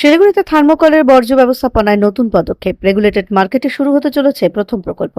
শিলিগুড়িতে থার্মোকলের বর্জ্য ব্যবস্থাপনায় নতুন পদক্ষেপ। রেগুলেটেড মার্কেটে শুরু হতে চলেছে প্রথম প্রকল্প।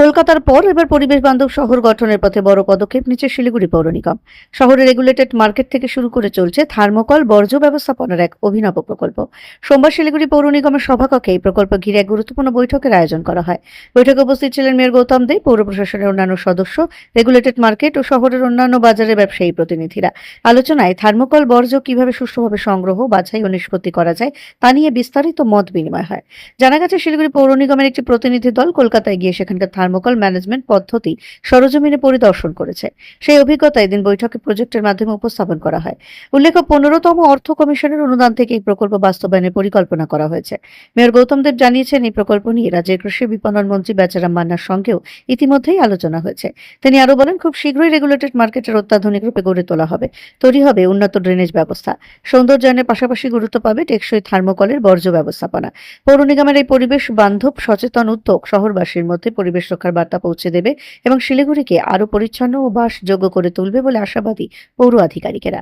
কলকাতার পর এবার পরিবেশ বান্ধব শহর গঠনের পথে বড় পদক্ষেপ নিচ্ছে শিলিগুড়ি পৌর নিগম। শহরে রেগুলেটেড মার্কেট থেকে শুরু করে চলছে থার্মোকল বর্জ্য ব্যবস্থাপনার এক অভিনব প্রকল্প। সোমবার শিলিগুড়ি পৌর নিগমের সভাকক্ষে এই প্রকল্প ঘিরে এক গুরুত্বপূর্ণ বৈঠকের আয়োজন করা হয়। বৈঠকে উপস্থিত ছিলেন মেয়র গৌতম দে, পৌর প্রশাসনের অন্যান্য সদস্য রেগুলেটেড মার্কেট ও শহরের অন্যান্য বাজারের ব্যবসায়ী প্রতিনিধিরা। আলোচনায় থার্মোকল বর্জ্য কীভাবে সুষ্ঠুভাবে সংগ্রহ, বাছাই ও নিষ্পত্তি করা যায়, তা নিয়ে বিস্তারিত মত বিনিময় হয়। জানা গেছে, শিলিগুড়ি পৌর নিগমের একটি প্রতিনিধি দল কলকাতায় গিয়ে সেখানকার থার্মোকল ম্যানেজমেন্ট পদ্ধতি সরজমিনে পরিদর্শন করেছে। সেই অভিজ্ঞতা এদিন বৈঠকে প্রজেক্টের মাধ্যমে উপস্থাপন করা হয়। উল্লেখ্য, পনেরোতম অর্থ কমিশনের অনুদান থেকে এই প্রকল্প বাস্তবায়নের পরিকল্পনা করা হয়েছে। মেয়র গৌতম দেব জানিয়েছেন, এই প্রকল্প নিয়ে রাজ্যের কৃষি বিপণন মন্ত্রী বেচারাম মান্নার সঙ্গেও ইতিমধ্যেই আলোচনা হয়েছে। তিনি আরও বলেন, খুব শীঘ্রই রেগুলেটেড মার্কেটের অত্যাধুনিক রূপে গড়ে তোলা হবে। তৈরি হবে উন্নত ড্রেনেজ ব্যবস্থা। সৌন্দর্যায়নের পাশাপাশি গুরুত্ব পাবে টেকসই থার্মোকলের বর্জ্য ব্যবস্থাপনা। পৌর নিগমের এই পরিবেশ বান্ধব, সচেতন উদ্যোগ শহরবাসীর মধ্যে পরিবেশ রক্ষার বার্তা পৌঁছে দেবে এবং শিলিগুড়িকে আরও পরিচ্ছন্ন ও বাসযোগ্য করে তুলবে বলে আশাবাদী পৌর আধিকারিকেরা।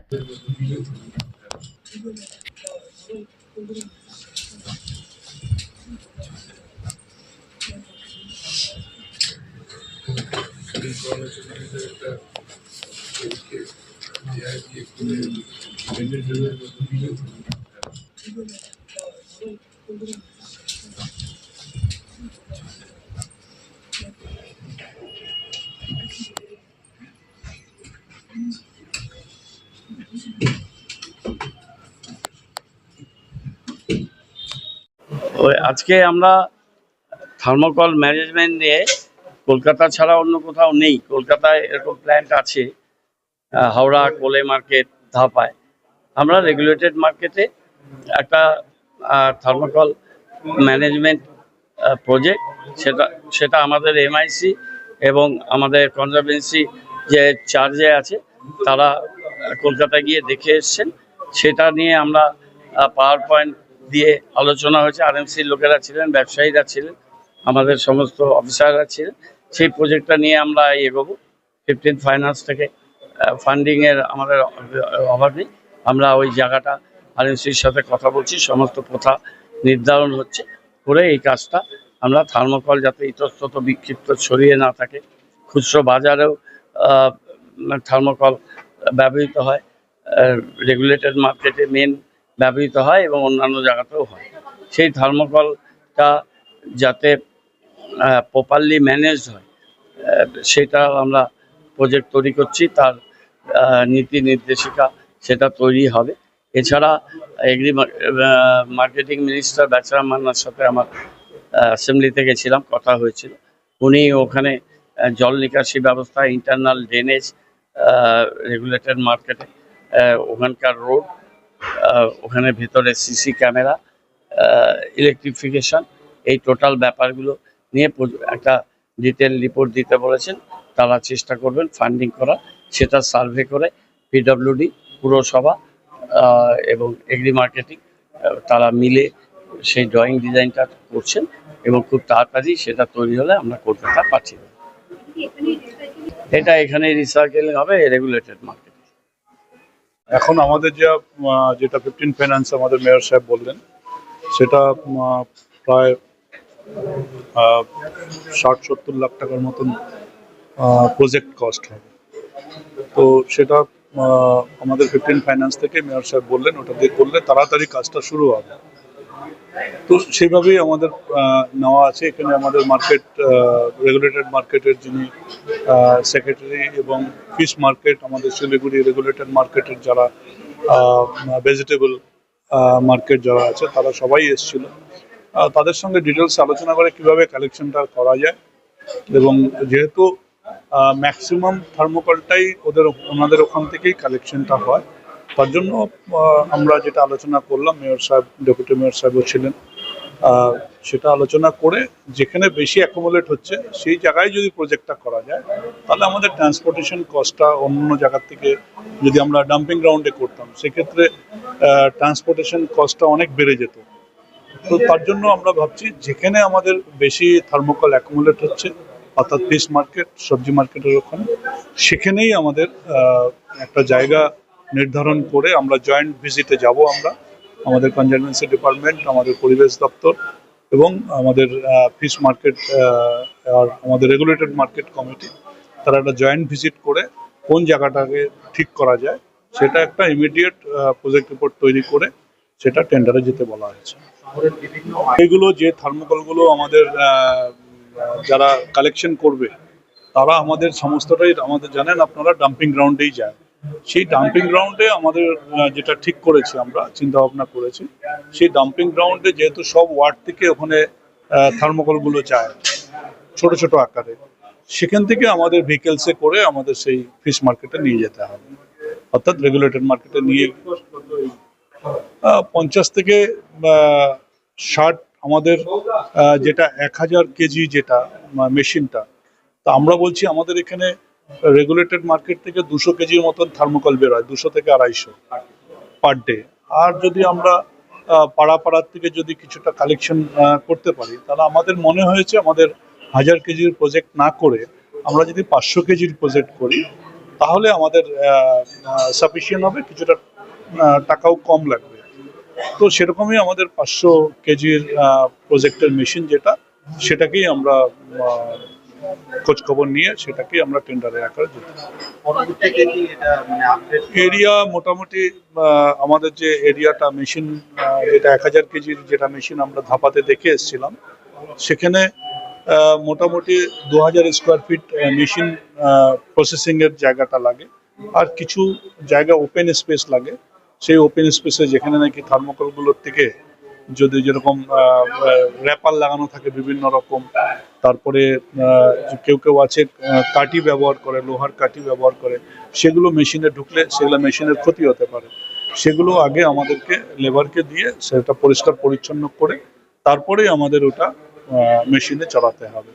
ওই আজকে আমরা থার্মোকল ম্যানেজমেন্ট নিয়ে কলকাতা ছাড়া অন্য কোথাও নেই। কলকাতায় এরকম প্ল্যান্ট আছে হাওড়া কোলে মার্কেট ধাপায়। আমরা রেগুলেটেড মার্কেটে একটা থার্মোকল ম্যানেজমেন্ট প্রজেক্ট সেটা সেটা আমাদের এমআইসি এবং আমাদের কনজারভেন্সি যে চার্জে আছে তারা আহ, কলকাতায় গিয়ে দেখে এসছেন। সেটা নিয়ে আমরা পাওয়ার পয়েন্ট দিয়ে আলোচনা হয়েছে আরএমসির লোকেরা ছিলেন, ব্যবসায়ীরা ছিলেন, আমাদের সমস্ত অফিসাররা ছিলেন। সেই প্রজেক্টটা নিয়ে আমরা এগোবো। ফিফটিন ফাইন্যান্স থেকে ফান্ডিংয়ের আমাদের অভাব নেই। আমরা ওই জায়গাটা আরএমসির সাথে কথা বলছি, সমস্ত প্রথা নির্ধারণ হচ্ছে। করে এই কাজটা আমরা থার্মোকল যাতে ইতস্তত বিক্ষিপ্ত ছড়িয়ে না থাকে, খুচরো বাজারেও থার্মোকল ব্যবহৃত হয় রেগুলেটেড মার্কেটে মেন ব্যবহৃত হয় এবং অন্যান্য জায়গাতেও হয়। সেই থার্মোকলটা যাতে প্রপারলি ম্যানেজ হয় সেটা আমরা প্রজেক্ট তৈরি করছি, তার নীতি নির্দেশিকা সেটা তৈরি হবে। এছাড়া এগ্রি মার্কেটিং মিনিস্টার বেচারাম মান্নার সাথে আমার অ্যাসেম্বলিতে গেছিলাম কথা হয়েছিল। উনি ওখানে জল নিকাশি ব্যবস্থা ইন্টারনাল ড্রেনেজ রেগুলেটেড মার্কেটে ওখানকার রোড ওখানে ভেতরে সিসি ক্যামেরা ইলেকট্রিফিকেশন এই টোটাল ব্যাপারগুলো নিয়ে একটা ডিটেল রিপোর্ট দিতে বলেছেন। তারা চেষ্টা করবেন ফান্ডিং করা সেটা সার্ভে করে পিডব্লিউডি পুরসভা এবং এগ্রি মার্কেটিং তারা মিলে সেই ড্রয়িং ডিজাইনটা করছেন এবং খুব তাড়াতাড়ি সেটা তৈরি হলে আমরা কলকাতা পাঠিয়ে দেবো। এটা এখানে রিসাইকেলিং হবে রেগুলেটেড মার্কেট এখন আমাদের যা যেটা ফিফটিন ফাইন্যান্স আমাদের মেয়র সাহেব বললেন, সেটা প্রায় ষাট সত্তর লাখ টাকার মতন প্রজেক্ট কস্ট হবে। তো সেটা আমাদের ফিফটিন ফাইন্যান্স থেকে মেয়র সাহেব বললেন, ওটা দিয়ে করলে তাড়াতাড়ি কাজটা শুরু হবে। তো সেইভাবেই আমাদের নেওয়া আছে। এখানে আমাদের মার্কেট রেগুলেটেড মার্কেটের যিনি সেক্রেটারি এবং ফিশ মার্কেট আমাদের শিলিগুড়ি রেগুলেটেড মার্কেটের যারা ভেজিটেবল মার্কেট যারা আছে, তারা সবাই এসেছিল। তাদের সঙ্গে ডিটেলস আলোচনা করে কীভাবে কালেকশনটা করা যায় এবং যেহেতু ম্যাক্সিমাম থার্মোকলটাই ওদের, ওনাদের ওখান থেকেই কালেকশনটা হয় তার জন্য আমরা যেটা আলোচনা করলাম, মেয়র সাহেব, ডেপুটি মেয়র সাহেবও ছিলেন সেটা আলোচনা করে যেখানে বেশি অ্যাকোমোলেট হচ্ছে, সেই জায়গায় যদি প্রজেক্টটা করা যায়, তাহলে আমাদের ট্রান্সপোর্টেশন কস্টটা অন্য জায়গার থেকে যদি আমরা ডাম্পিং গ্রাউন্ডে করতাম, সেক্ষেত্রে ট্রান্সপোর্টেশন কস্টটা অনেক বেড়ে যেত। তো তার জন্য আমরা ভাবছি, যেখানে আমাদের বেশি থার্মোকল অ্যাকুমুলেট হচ্ছে, অর্থাৎ ফিশ মার্কেট সবজি মার্কেটের ওখানে, সেখানেই আমাদের একটা জায়গা নির্ধারণ করে আমরা জয়েন্ট ভিজিটে যাব আমরা, আমাদের কনজারভেন্সি ডিপার্টমেন্ট আমাদের পরিবেশ দপ্তর এবং আমাদের ফিশ মার্কেট আর আমাদের রেগুলেটেড মার্কেট কমিটি তারা একটা জয়েন্ট ভিজিট করে কোন জায়গাটাকে ঠিক করা যায়, সেটা একটা ইমিডিয়েট প্রজেক্ট রিপোর্ট তৈরি করে সেটা টেন্ডারে যেতে বলা হয়েছে। এগুলো যে থার্মোকলগুলো আমাদের যারা কালেকশন করবে, তারা আমাদের সমস্তটাই আমাদের জানেন, আপনারা ডাম্পিং গ্রাউন্ডেই যায়। সেই ডাম্পিং গ্রাউন্ডে আমাদের যেটা ঠিক করেছি আমরা চিন্তা ভাবনা করেছি, সেই ডাম্পিং গ্রাউন্ডে যেহেতু সব ওয়ার্ড থেকে ওখানে থার্মোকলগুলো যায়, ছোট ছোট আকারে, সেখান থেকে আমাদের ভেহিকেলসে করে আমাদের সেই ফিশ মার্কেটে নিয়ে যেতে হবে। অর্থাৎ রেগুলেটেড মার্কেটে নিয়ে পঞ্চাশ থেকে ষাট আমাদের যেটা এক হাজার কেজি যেটা মেশিনটা, তা আমরা বলছি আমাদের এখানে রেগুলেটেড মার্কেট থেকে দুশো কেজির মতন থার্মোকল বেরোয় দুশো থেকে আড়াইশো পার ডে আর যদি আমরা পাড়া পাড়ার থেকে যদি কিছুটা কালেকশন করতে পারি, তাহলে আমাদের মনে হয়েছে আমাদের হাজার কেজির প্রজেক্ট না করে আমরা যদি পাঁচশো কেজির প্রজেক্ট করি, তাহলে আমাদের সাফিসিয়েন্ট হবে, কিছুটা টাকাও কম লাগবে। তো সেরকমই আমাদের পাঁচশো কেজির প্রজেক্টের মেশিন যেটা, সেটাকেই আমরা খোঁজ খবর নিয়ে সেটাকে আমরা টেন্ডারে আকারে যেতে মানে এরিয়া মোটামুটি আমাদের যে এরিয়াটা মেশিন যেটা এক হাজার কেজির যেটা মেশিন আমরা ধাপাতে দেখে এসেছিলাম সেখানে মোটামুটি দু হাজার স্কোয়ার ফিট মেশিন প্রসেসিং এর জায়গাটা লাগে আর কিছু জায়গা ওপেন স্পেস লাগে। সেই ওপেন স্পেসে যেখানে নাকি থার্মোকলগুলোর থেকে যদি যেরকম র্যাপার লাগানো থাকে বিভিন্ন রকম, তারপরে কেউ কেউ আছে কাটি ব্যবহার করে, লোহার কাটি ব্যবহার করে, সেগুলো মেশিনে ঢুকলে সেগুলো মেশিনের ক্ষতি হতে পারে। সেগুলো আগে আমাদেরকে, লেবারকে দিয়ে সেটা পরিষ্কার পরিচ্ছন্ন করে তারপরেই আমাদের ওটা মেশিনে চালাতে হবে।